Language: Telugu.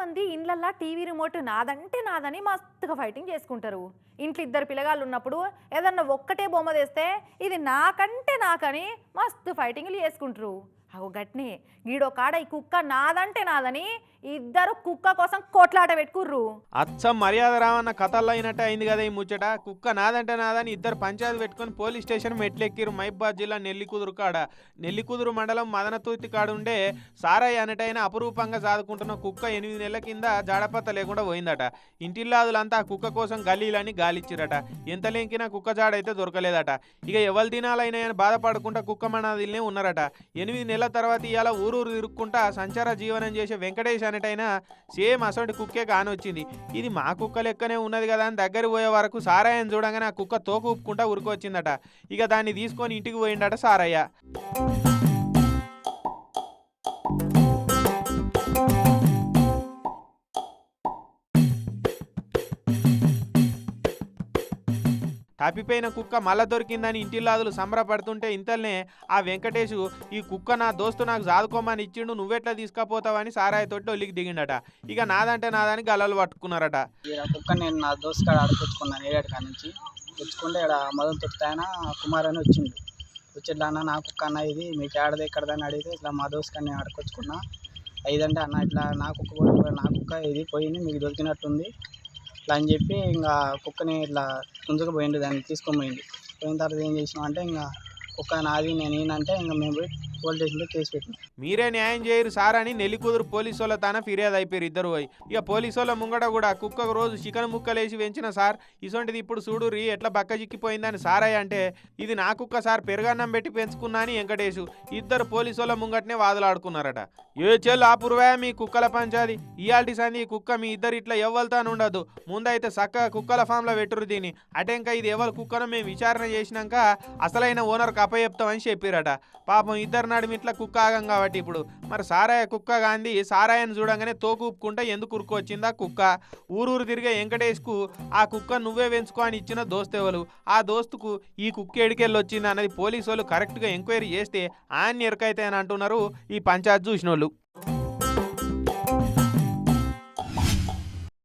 మంది ఇండ్లల్లా టీవీ రిమోట్ నాదంటే నాదని మస్తుగా ఫైటింగ్ చేసుకుంటారు. ఇంట్లో ఇద్దరు పిల్లగాళ్ళు ఉన్నప్పుడు ఏదన్నా ఒక్కటే బొమ్మ తెస్తే ఇది నాకంటే నాకని మస్తు ఫైటింగ్లు చేసుకుంటారు. అవు గట్నే గీడో కాడ ఈ కుక్క నాదంటే నాదని ఇద్దరు కుక్క కోసం కోట్లాట పెట్టుకుర్రు. అచ్చం మర్యాద రావన్న కథల్లో అయినట్టు అయింది కదా ఈ ముచ్చట. కుక్క నాదంటే నాదని ఇద్దరు పంచాయతీ పెట్టుకొని పోలీస్ స్టేషన్ మెట్లెక్కిరు మైబాద్ జిల్లా నెల్లికుదురు కాడ. నెల్లికుదురు మండలం మదనతూర్తి కాడుండే సారయ్య అనటైన అపురూపంగా సాదుకుంటున్న కుక్క ఎనిమిది నెలల కింద జాడపత్త లేకుండా పోయిందట. ఇంటిల్లాదులంతా ఆ కుక్క కోసం గల్లీలని గాలిచ్చిరట. ఎంత లెంకినా కుక్క జాడైతే దొరకలేదట. ఇక ఎవరి దినాలైనాయని బాధపడకుండా కుక్క మనాదిల్నే ఉన్నారట. ఎనిమిది నెలల తర్వాత ఇవాళ ఊరూరు తిరుక్కుంటా సంచార జీవనం చేసే వెంకటేష్ అనేటైనా సేమ్ అసొంటి కుక్కే కానొచ్చింది ఇది మా కుక్క లెక్కనే ఉన్నది కదా అని దగ్గర పోయే వరకు సారాయని చూడంగానే ఆ కుక్క తోక ఊపుకుంటా ఉరికొచ్చిందట. ఇక దాన్ని తీసుకొని ఇంటికి పోయిండట సారయ్య. తప్పిపోయిన కుక్క మళ్ళా దొరికిందని ఇంటిల్లాదులు సంబరపడుతుంటే ఇంతల్నే ఆ వెంకటేషు ఈ కుక్క నా దోస్తు నాకు సాదుకోమని ఇచ్చిండు నువ్వెట్లా తీసుకపోతావని సారాయి తోటి ఒలికి దిగిండట. ఇక నాదంటే నాదని గలలు పట్టుకున్నారట. కుక్క నేను నా దోస్తు కాడ ఆడుకొచ్చుకున్నాను ఏడాది కాడ నుంచి. తెచ్చుకుంటే ఇక్కడ మొదలు తొట్టి కుమార్ అని వచ్చిండు. వచ్చిట్లా అన్న నా కుక్క అన్న ఇది మీకు ఏడది ఎక్కడదని అడిగితే ఇట్లా మా దోస్తు కానీ ఆడుకొచ్చుకున్నా. ఐదంటే అన్న ఇట్లా నా కుక్క కూడా నా కుక్క ఇది పోయింది మీకు దొరికినట్టుంది. ఇట్లా అని చెప్పి ఇంకా కుక్కని ఇట్లా గుంజుకు పోయిండు దాన్ని తీసుకొని పోయిండు. పోయిన తర్వాత ఏం చేసినాం అంటే ఇంకా కుక్క నాది నేను ఈయనంటే ఇంకా మేము పోయి పోలీస్ స్టేషన్లో కేసు మీరే న్యాయం చేయరు సార్ అని నెల్లికూదురు పోలీసు వాళ్ళ తాన ఫిర్యాదు అయిపోయారు ఇద్దరు పోయి. ఇక పోలీసు వాళ్ళ ముంగట కూడా కుక్కకు రోజు చికెన్ ముక్కలేసి పెంచిన సార్ ఇసొంటిది ఇప్పుడు చూడురి ఎట్లా బక్క చిక్కిపోయిందని సారయ్య అంటే ఇది నా కుక్క సార్ పెరుగన్నం పెట్టి పెంచుకున్నా అని వెంకటేషు ఇద్దరు పోలీసు వాళ్ళ ముంగటనే వాదులాడుకున్నారట. ఏ చెల్లు ఆపురువా మీ కుక్కల పంచాది ఇయాల్టి సంది కుక్క మీ ఇద్దరు ఇట్లా ఎవ్వలుతాను ఉండదు. ముందైతే చక్కగా కుక్కల ఫామ్లో పెట్టురు దీన్ని. అటెంక ఇది ఎవరు కుక్కను మేము విచారణ చేసినాక అసలైన ఓనర్కి అప్పచెప్తామని చెప్పిరట. పాపం ఇద్దరు నడుము ఇట్లా కుక్క ఆగం కాబట్టి ఇప్పుడు. మరి సారాయ కుక్క గాంధీ సారాయని చూడంగానే తోకు ఊపుకుంటే ఎందుకు ఉరుకొచ్చిందా కుక్క? ఊరూరు తిరిగే వెంకటేష్కు ఆ కుక్క నువ్వే పెంచుకో అని ఇచ్చిన దోస్తెవలు ఆ దోస్తుకు ఈ కుక్క ఎడికెళ్ళి వచ్చింది అన్నది పోలీసు వాళ్ళు కరెక్ట్గా ఎంక్వైరీ చేస్తే ఆయన ఎరకైతే అని అంటున్నారు ఈ పంచాయత్ చూసిన వాళ్ళు